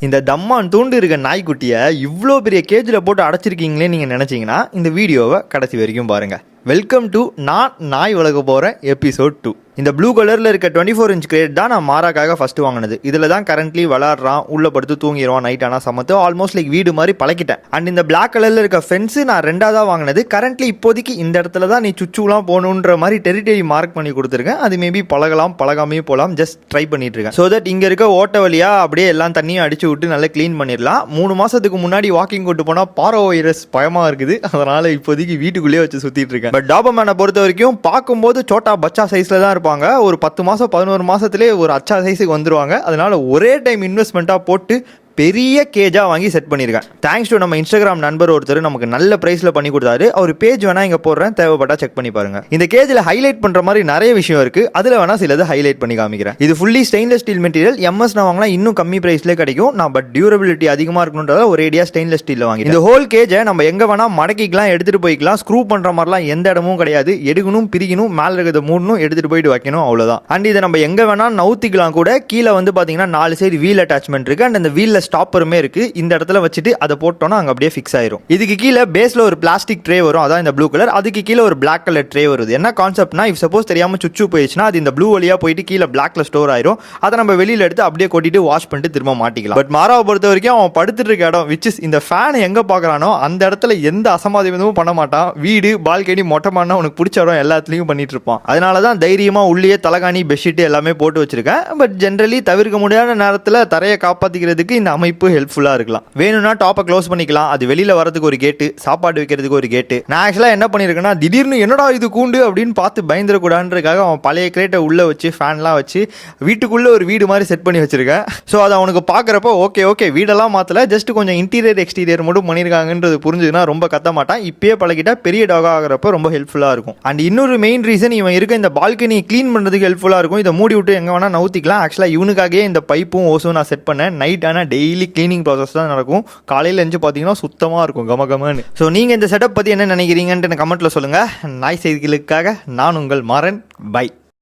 இந்த தம்மான் தூண்டு இருக்க நாய்க்குட்டியை இவ்வளோ பெரிய கேஜில் போட்டு அடைச்சிருக்கீங்களே நீங்கள் நினச்சிங்கன்னா இந்த வீடியோவை கடைசி வரைக்கும் பாருங்கள் வெல்கம் டு நான் நாய் வளர்க்க போகிறேன் எபிசோட் டூ இந்த ப்ளூ கலரில் இருக்க டுவெண்ட்டி ஃபோர் இன்ச் கிரேட் தான் நான் மாறாக்காக ஃபஸ்ட்டு வாங்கினது. இதில் தான் கரண்ட்லி விளாட்றான் உள்ளே படுத்து தூங்கிடுவான் நைட் ஆனால் சமத்து. ஆல்மோஸ்ட் லைக் வீடு மாதிரி பழக்கிட்டேன் அண்ட் இந்த பிளாக் கலரில் இருக்க ஃபென்ஸு நான் ரெண்டாவதாக வாங்கினது. கரண்ட்லி இப்போதைக்கு இந்த இடத்துல தான் நீ சுச்சுலாம் போகணுன்ற மாதிரி டெரிட்டரி மார்க் பண்ணி கொடுத்துருக்கேன். அது மேபி பழகலாம் பழகாமே போகலாம். ஜஸ்ட் ட்ரை பண்ணிட்டு இருக்கேன். ஸோ தட் இங்கே இருக்க ஓட்ட வழியாக அப்படியே எல்லாம் தண்ணியும் அடிச்சு விட்டு நல்லா க்ளீன் பண்ணிடலாம். மூணு மாதத்துக்கு முன்னாடி வாக்கிங் கொண்டு போனால் பாரோ வைரஸ் பயமாக இருக்குது. அதனால் இப்போதைக்கு வீட்டுக்குள்ளேயே வச்சு சுற்றிட்டு இருக்கேன். பட் டாபமேனை பொறுத்த வரைக்கும் பார்க்கும்போது சோட்டா பச்சா சைஸில் தான் இருப்பாங்க ஒரு பத்து மாதம் பதினோரு மாதத்துலேயே ஒரு அச்சா சைஸுக்கு வந்துருவாங்க. அதனால ஒரே டைம் இன்வெஸ்ட்மெண்ட்டாக போட்டு பெரிய கேஜாக வாங்கி செட் பண்ணியிருக்கேன் தேங்க்ஸ் டு நம்ம இன்ஸ்டாகிராம் நண்பர் ஒருத்தர் நமக்கு நல்ல ப்ரைஸில் பண்ணி கொடுத்தாரு. அவர் பேஜ் வேணால் இங்கே போடுறேன். தேவைப்பட்டா செக் பண்ணி பாருங்க. இந்த கேஜில் ஹைலைட் பண்ணுற மாதிரி நிறைய விஷயம் இருக்குது அதில் வேணால் சிலது ஹைலைட் பண்ணி காமிக்கிறேன். இது fully stainless steel material MS நான் வாங்கினா இன்னும் கம்மி ப்ரைஸ்லேயே கிடைக்கும். நான் பட் டியூரபிலிட்டி அதிகமாக இருக்கணுன்றத ஒரு ஏடியா ஸ்டெயின்லெஸ் ஸ்டீலில் வாங்கி இந்த ஹோல் கேஜை நம்ம எங்கே வேணால் மடக்கிக்கலாம் எடுத்துகிட்டு போய்க்கலாம். ஸ்க்ரூ பண்ணுற மாதிரிலாம் எந்த இடமும் கிடையாது. எடுக்கணும் பிரிக்கணும் மேலே இருக்கிறத மூடணும் எடுத்துகிட்டு போயிட்டு வைக்கணும் அவ்வளோதான் அண்ட் இதை நம்ம எங்கே வேணால் நவுத்திக்கலாம் கூட கீழே வந்து பார்த்தீங்கன்னா நாலு சைடு வீல் அட்டாச்மெண்ட் இருக்குது அண்ட் அந்த வீலில் ஸ்டாப்பருமே இருக்கு. இந்த இடத்துல வச்சுட்டு அதை போட்டோம்னா அங்கே அப்படியே ஃபிக்ஸ் ஆயிரும். இதுக்கு கீழே பேஸில் ஒரு பிளாஸ்டிக் ட்ரே வரும். அதான் இந்த ப்ளூ கலர் அதுக்கு கீழே ஒரு பிளாக் கலர் ட்ரே வருது. என்ன கான்செப்ட்னா இஃப் சப்போஸ் தெரியாமல் சுச்சு போயிடுச்சுன்னா அது இந்த ப்ளூ வழியாக போயிட்டு கீழே பிளாக்ல ஸ்டோர் ஆயிரும். அதை நம்ம வெளியில் எடுத்து அப்படியே கொட்டிட்டு வாஷ் பண்ணிட்டு திரும்ப மாட்டிக்கலாம். பட் மாறாவை பொறுத்த வரைக்கும் அவன் படுத்துட்டு இருக்க இடம் விச் இஸ் இந்த ஃபேன் எங்கே பார்க்குறானோ அந்த இடத்துல எந்த அசம்பாதிதமும் பண்ண மாட்டான். வீடு பால்கனி மொட்டமான உனக்கு பிடிச்ச இடம் எல்லாத்துலேயும் பண்ணிட்டு இருப்பான். அதனால தான் தைரியமாக உள்ளே தலகாணி பெட்ஷீட் எல்லாமே போட்டு வச்சிருக்கேன். பட் ஜென்ரலி தவிர்க்க முடியாத நேரத்தில் தரையை காப்பாற்றிக்கிறதுக்கு இந்த அமைப்பு ஹெல்ப்ஃபுல்லாக இருக்கலாம். வேணும்னா டாப்பை க்ளோஸ் பண்ணிக்கலாம். அது வெளியில் வரதுக்கு ஒரு கேட்டு சாப்பாடு வைக்கிறதுக்கு ஒரு கேட்டு நான் ஆக்சுவலாக என்ன பண்ணியிருக்கேன்னா திடீர்னு என்னடா இது கூண்டு அப்படின்னு பார்த்து பயந்துடக்கூடாதுன்றதுக்காக அவன் பழைய கிரேட்டை உள்ளே வச்சு ஃபேன்லாம் வச்சு வீட்டுக்குள்ளே ஒரு வீடு மாதிரி செட் பண்ணி வச்சுருக்கேன். ஸோ அதை அவனுக்கு பார்க்குறப்போ ஓகே ஓகே வீடெல்லாம் மாற்றல ஜஸ்ட் கொஞ்சம் இன்டீரியர் எக்ஸ்டீரியர் மட்டும் பண்ணியிருக்காங்கன்றது புரிஞ்சுதுன்னா ரொம்ப கத்த மாட்டான். இப்பயே பழகிட்டா பெரிய டாக் ஆகிறப்ப ரொம்ப ஹெல்ப்ஃபுல்லாக இருக்கும். அண்ட் இன்னொரு மெயின் ரீசன் இவன் இருக்க இந்த பால்கனி க்ளீன் பண்ணுறதுக்கு ஹெல்ப்ஃபுல்லாக இருக்கும். இதை மூடி விட்டு எங்கே வேணால் நவுத்திக்கலாம். ஆக்சுவலாக இவனுக்காகவே இந்த பைப்பும் ஓசும் நான் செட் பண்ணேன். நைட் ஆனால் டே டெய்லி க்ளீனிங் ப்ராசஸ் தான் நடக்கும். காலையில் எழுந்து பார்த்தீங்கன்னா சுத்தமாக இருக்கும் கம கமன்னு ஸோ நீங்கள் இந்த செட்டப் பற்றி என்ன நினைக்கிறீங்கன்ட்டு எனக்கு கமெண்ட்டில் சொல்லுங்கள் நாய் செய்திகளுக்காக நான் உங்கள் மாறன். பை